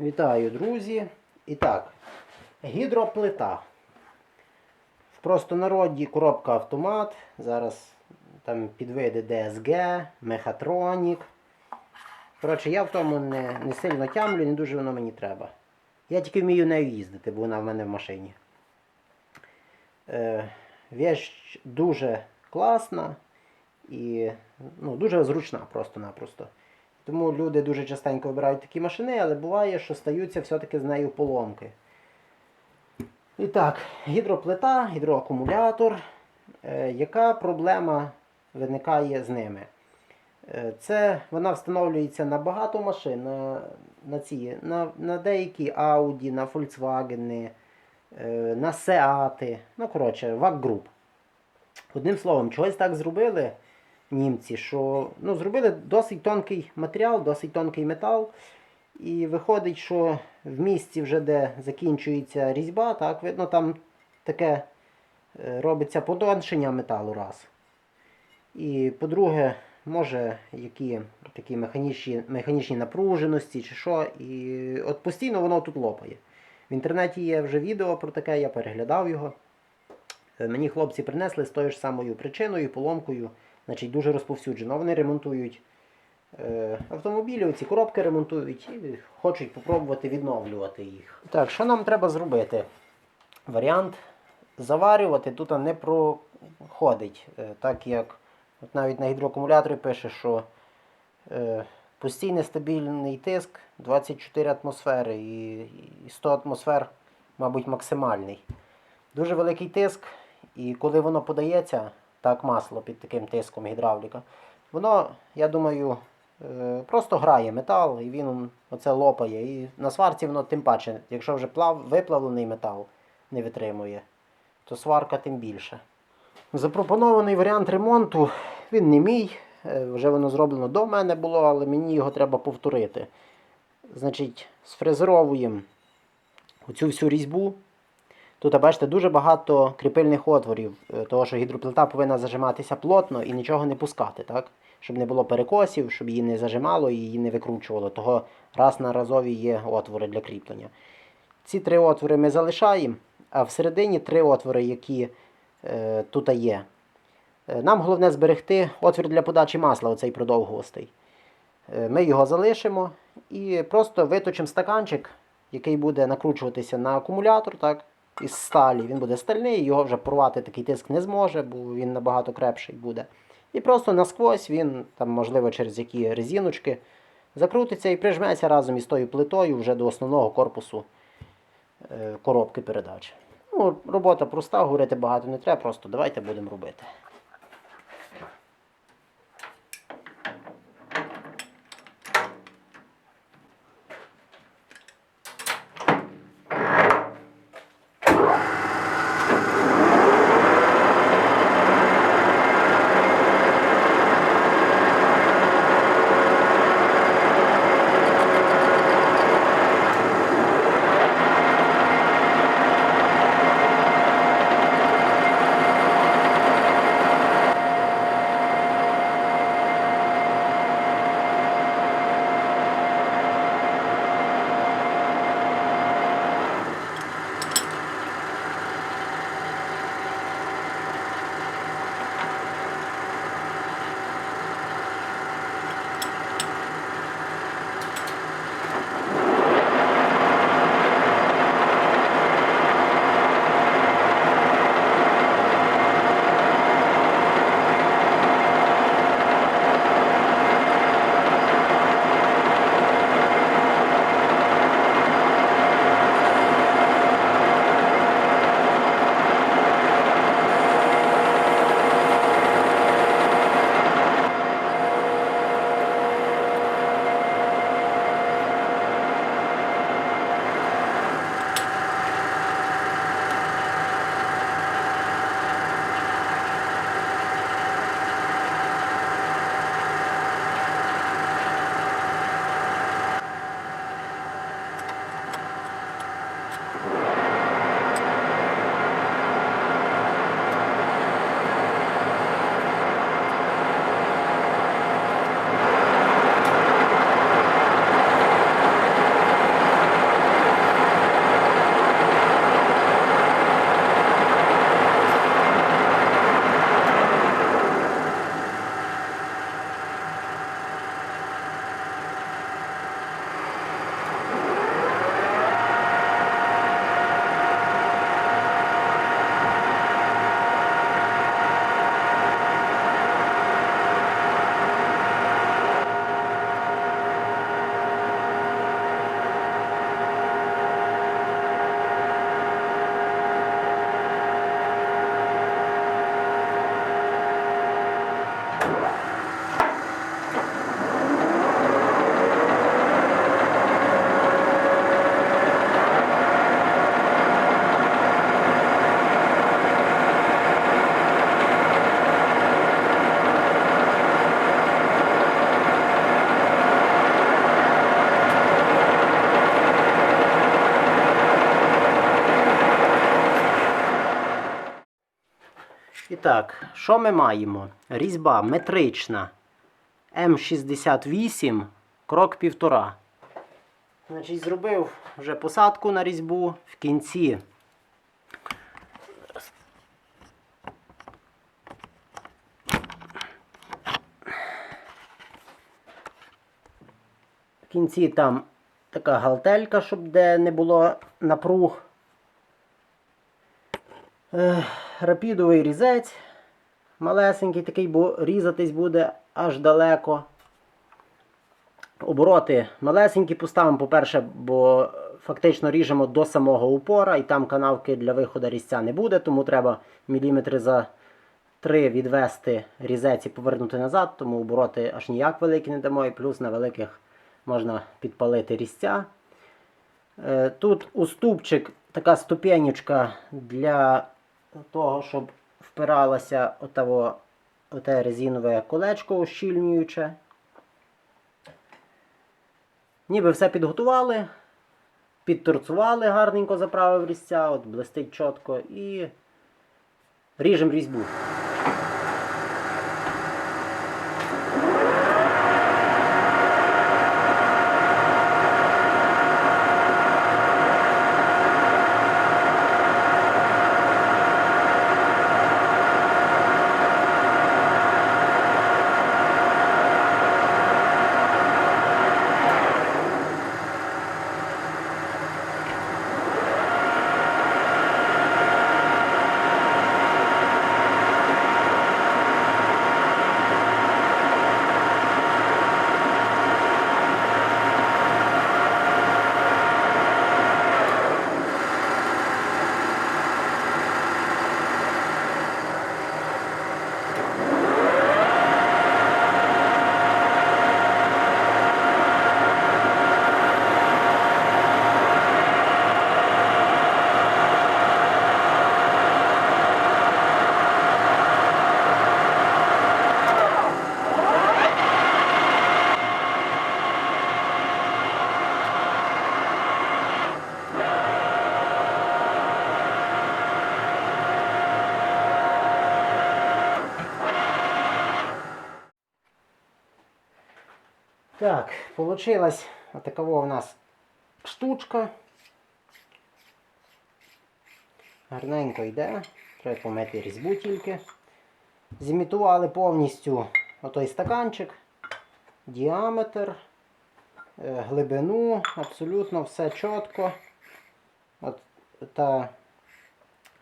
Вітаю, друзі. І так, гідроплита. В простонароді коробка автомат. Зараз там підвиди DSG, Мехатронік. Коротше, я в тому не, не сильно тямлю, не дуже воно мені треба. Я тільки вмію нею їздити, бо вона в мене в машині. Е, вещь дуже класна і ну, дуже зручна просто-напросто. Тому люди дуже частенько вибирають такі машини, але буває, що стаються все-таки з нею поломки. І так, гідроплита, гідроакумулятор. Е, яка проблема виникає з ними? Е, це вона встановлюється на багато машин, на, на, ці, на, на деякі Audi, на Volkswagen, е, на Seat, ну коротше, VAG Group. Одним словом, чогось так зробили німці, що ну, зробили досить тонкий матеріал, досить тонкий метал. І виходить, що в місці, вже де закінчується різьба, так, видно, там таке е, робиться подоншення металу раз. І по-друге, може які такі механічні, механічні напруженості чи що. І от постійно воно тут лопає. В інтернеті є вже відео про таке, я переглядав його. Е, Мені хлопці принесли з тою ж самою причиною, поломкою, значить дуже розповсюджено. Вони ремонтують е, автомобілі, ці коробки ремонтують і хочуть попробувати відновлювати їх. Так, що нам треба зробити? Варіант заварювати тут не проходить, е, так як от навіть на гідроакумуляторі пише, що е, постійний стабільний тиск 24 атмосфери і 100 атмосфер, мабуть, максимальний. Дуже великий тиск, і коли воно подається, так масло під таким тиском гідравліка, воно, я думаю, е, просто грає метал і він оце лопає. І на сварці воно тим паче, якщо вже плав, виплавлений метал не витримує, то сварка тим більше. Запропонований варіант ремонту, він не мій, е, вже воно зроблено до мене було, але мені його треба повторити. Значить, сфрезеровуємо оцю всю різьбу. Тут, бачите, дуже багато кріпильних отворів, е, того що гідроплита повинна зажиматися плотно і нічого не пускати, так? щоб не було перекосів, щоб її не зажимало і її не викручувало. Того раз на разові є отвори для кріплення. Ці три отвори ми залишаємо, а всередині три отвори, які е, тут є. Е, Нам головне зберегти отвір для подачі масла, оцей продовгостий. Е, Ми його залишимо і просто виточимо стаканчик, який буде накручуватися на акумулятор, так, із сталі. Він буде стальний, його вже порвати такий тиск не зможе, бо він набагато крепший буде. І просто насквозь він, там, можливо, через які резиночки, закрутиться і прижметься разом із тою плитою вже до основного корпусу е, коробки передач. Ну, робота проста, говорити багато не треба, просто давайте будемо робити. Так, що ми маємо? Різьба метрична М68, крок півтора. Значить, зробив вже посадку на різьбу в кінці. В кінці там така галтелька, щоб де не було напруг. Е, рапідовий різець. Малесенький такий, бо різатись буде аж далеко. Обороти малесенькі поставимо, по-перше, бо фактично ріжемо до самого упора, і там канавки для виходу різця не буде, тому треба міліметри за 3 відвести різець і повернути назад, тому обороти аж ніяк великі не дамо, і плюс на великих можна підпалити різця. Е, Тут уступчик, така ступенечка для того, щоб впиралося отаво, оте резинове колечко ущільнююче. Ніби все підготували, підторцували, гарненько заправив різця, от блистить чітко і ріжемо різьбу. Так, получилась отакова у нас штучка. Гарненько йде. Треба помити різьбу тільки. Зімітували повністю отой стаканчик, діаметр, е, глибину, абсолютно все чітко. От та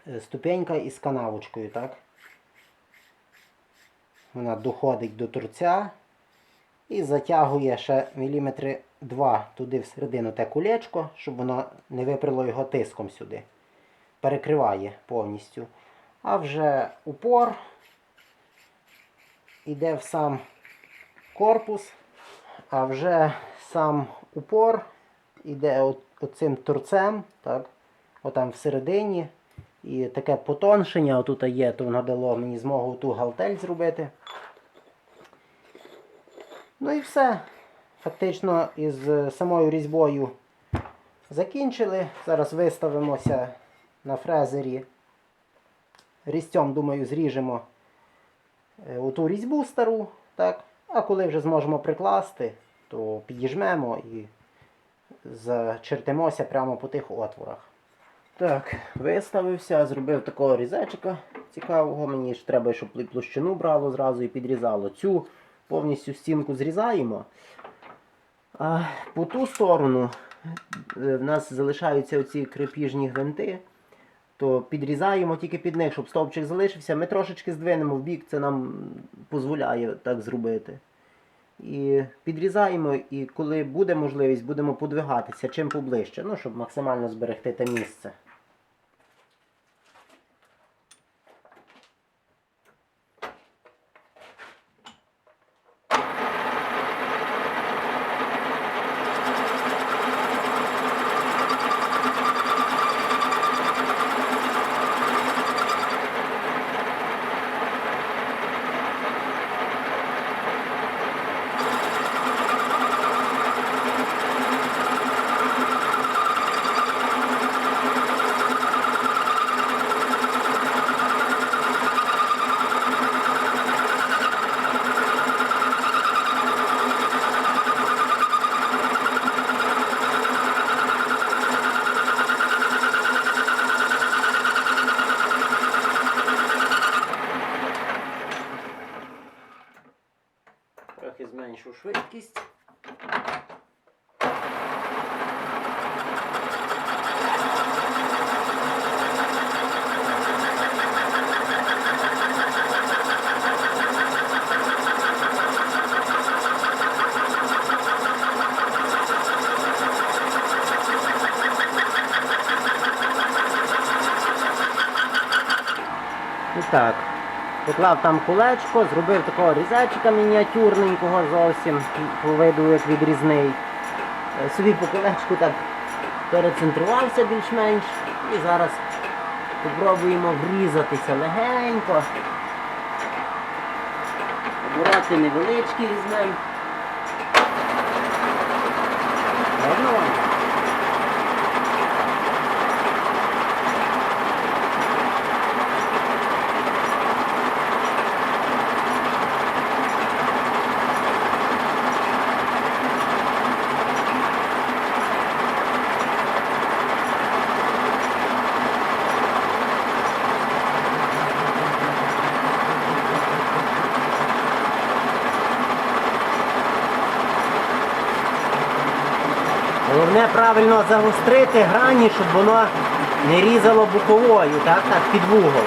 е, ступенька із канавочкою, так? Вона доходить до торця. І затягує ще міліметри 2 туди всередину те кулечко, щоб воно не випряло його тиском сюди. Перекриває повністю. А вже упор іде в сам корпус, а вже сам упор от, оцим торцем, так, отам всередині. І таке потоншення отут є, то воно дало мені змогу ту галтель зробити. Ну і все. Фактично із е, самою різьбою закінчили. Зараз виставимося на фрезері. Різцем, думаю, зріжемо е, оту різьбу стару. так? А коли вже зможемо прикласти, то підіжмемо і зачертимося прямо по тих отворах. Так, виставився, зробив такого різечка цікавого. Мені ж треба, щоб площину брало зразу і підрізало. Цю повністю стінку зрізаємо. А по ту сторону е, в нас залишаються оці крепіжні гвинти, то підрізаємо тільки під них, щоб стовпчик залишився. Ми трошечки здвинемо в бік, це нам дозволяє так зробити. І підрізаємо, і коли буде можливість, будемо подвигатися чим поближче, ну, щоб максимально зберегти те місце. Так. Поклав там кулечко, зробив такого різачика мініатюрненького зовсім, по виду як відрізний. Е, Собі по кулечку так перецентрувався більш-менш. І зараз спробуємо врізатися легенько. Обороти невеличкі візьмемо. Видно вам? Головне правильно загострити грані, щоб воно не різало боковою, так, так, під вугол.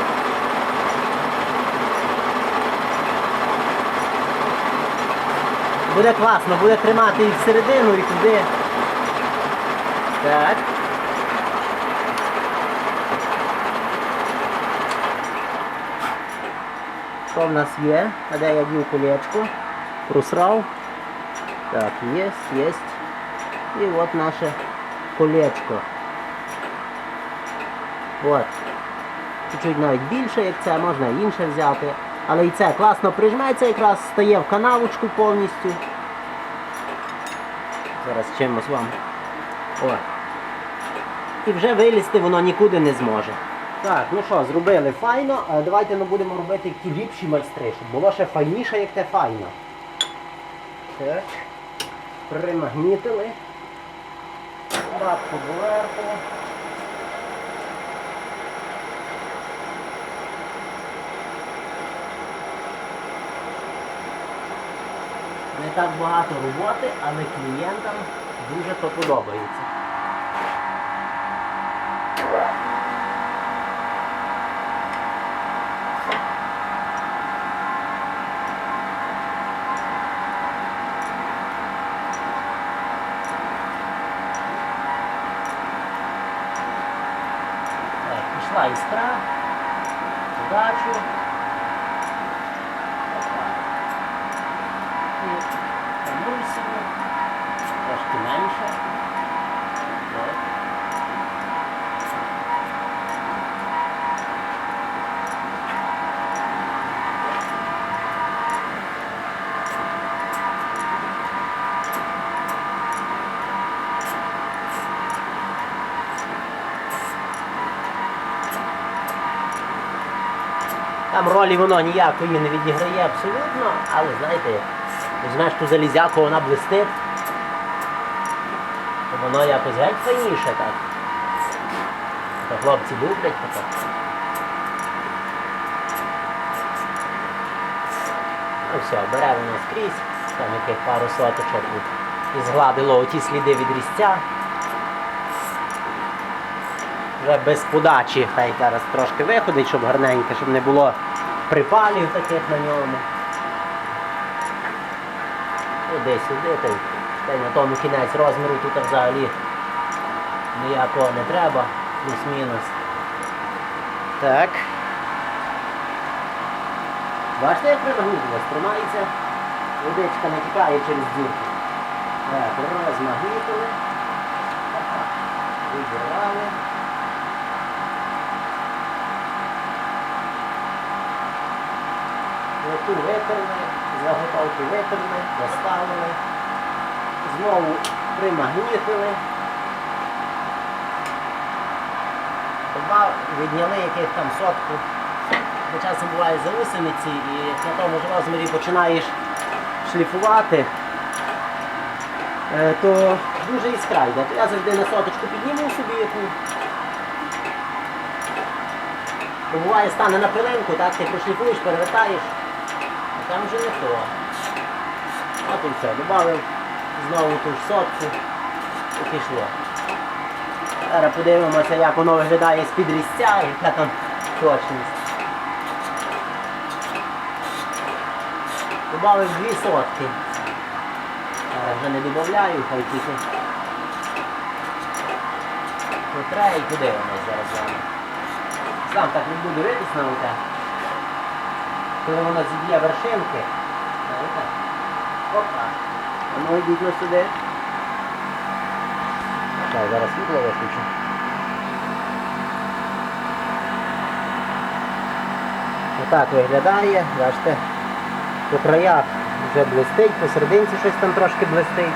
Буде класно, буде тримати і всередину, і туди. Так. Що в нас є? А де я дів колечко? Просрав. Так, є, є. І от наше колечко. От. Чуть-чуть навіть більше, як це, можна інше взяти. Але і це класно прижметься, якраз стає в канавочку повністю. Зараз чимось вам. О. І вже вилізти воно нікуди не зможе. Так, ну що, зробили файно, давайте ми будемо робити які ліпші майстри, щоб було ще файніше, як те файно. Так. Примагнітили. Лапку доверху. Не так багато роботи, але клієнтам дуже то подобається. Так, пішла іскра. Удачу. І емульсію. Трошки менше. Так. Ролі воно ніякої не відіграє абсолютно, але знаєте, візьмеш ту залізяку, вона блистить, то воно якось геть файніше так. То хлопці люблять таке. Ну все, бере воно скрізь, там яких пару соточок і згладило оті сліди від різця. Вже без подачі, хай зараз трошки виходить, щоб гарненько, щоб не було припалів таких на ньому. Іди сюди, та й на тому кінець розміру тут взагалі ніякого не треба, плюс-мінус. Так. Бачите, як примагнітилось, тримається, водичка не тікає через дірку. Так, розмагнітили. Відірвали. Оту витерли, заготовки витерли, поставили, знову примагнітили. Відняли яких там сотку. Бо часом буває заусениці і на тому ж розмірі починаєш шліфувати, е, то дуже іскра йде. То я завжди на соточку підніму собі яку. Бо буває стане на пилинку, так, ти прошліфуєш, перевертаєш, там вже не то. От і все, додав знову ту ж сотку і пішло. Зараз подивимося, як воно виглядає з-під різця, яка там точність. Добавив дві сотки. Зараз вже не додаю, хай тільки. Потре і подивимось зараз. Сам так не буду дивитись на оте. Коли воно зіб'є вершинки. Опа. А ну йдіть на сюди. Так, зараз світло виключу. Отак виглядає, бачите, по краях вже блистить, посерединці щось там трошки блистить.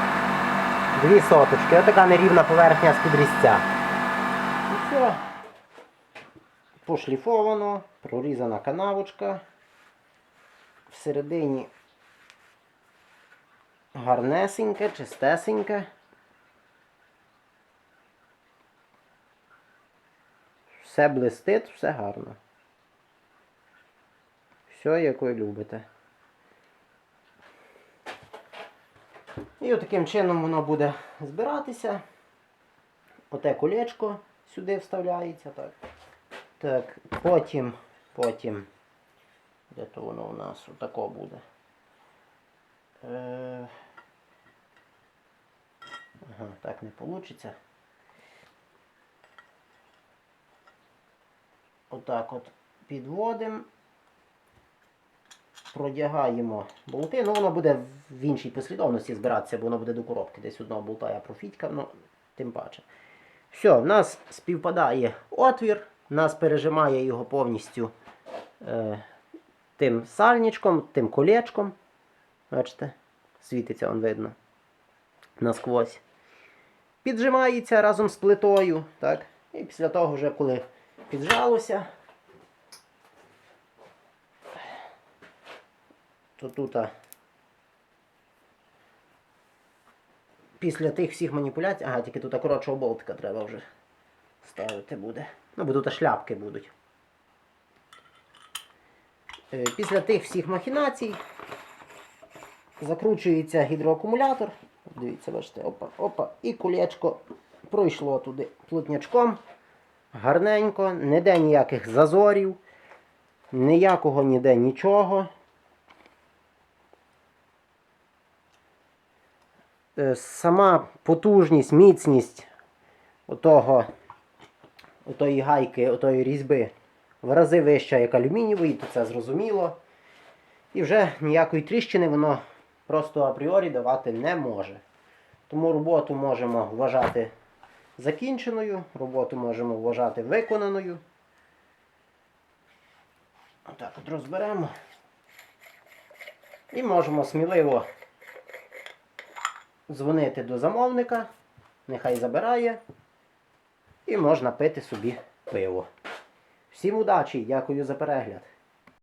Дві соточки. Отака нерівна поверхня з-під різця. І все. Пошліфовано, прорізана канавочка. Всередині гарнесеньке, чистесеньке. Все блистить, все гарно. Все, як ви любите. І отаким чином воно буде збиратися. Оте колечко сюди вставляється. Так. Так, потім, потім. Де то воно у нас отако буде. Е... Ага, так не вийде. Отак от підводимо. Продягаємо болти, ну воно буде в іншій послідовності збиратися, бо воно буде до коробки. Десь одного болта я профітькав, ну тим паче. Все, в нас співпадає отвір, нас пережимає його повністю е, тим сальничком, тим колечком. Бачите, світиться он видно насквозь. Піджимається разом з плитою. так? І після того, вже коли піджалося, то тут після тих всіх маніпуляцій, ага, тільки тут коротшого болтика треба вже ставити буде. Ну, бо тут шляпки будуть. Е, Після тих всіх махінацій закручується гідроакумулятор. Дивіться, бачите, опа, опа, і кулечко пройшло туди плотнячком. Гарненько, ніде ніяких зазорів, ніякого ніде нічого. Е, Сама потужність, міцність отого, отої гайки, отої різьби в рази вища, як алюмінієвої, то це зрозуміло. І вже ніякої тріщини воно просто апріорі давати не може. Тому роботу можемо вважати закінченою, роботу можемо вважати виконаною. Отак от розберемо. І можемо сміливо дзвонити до замовника, нехай забирає, і можна пити собі пиво. Всім удачі, дякую за перегляд.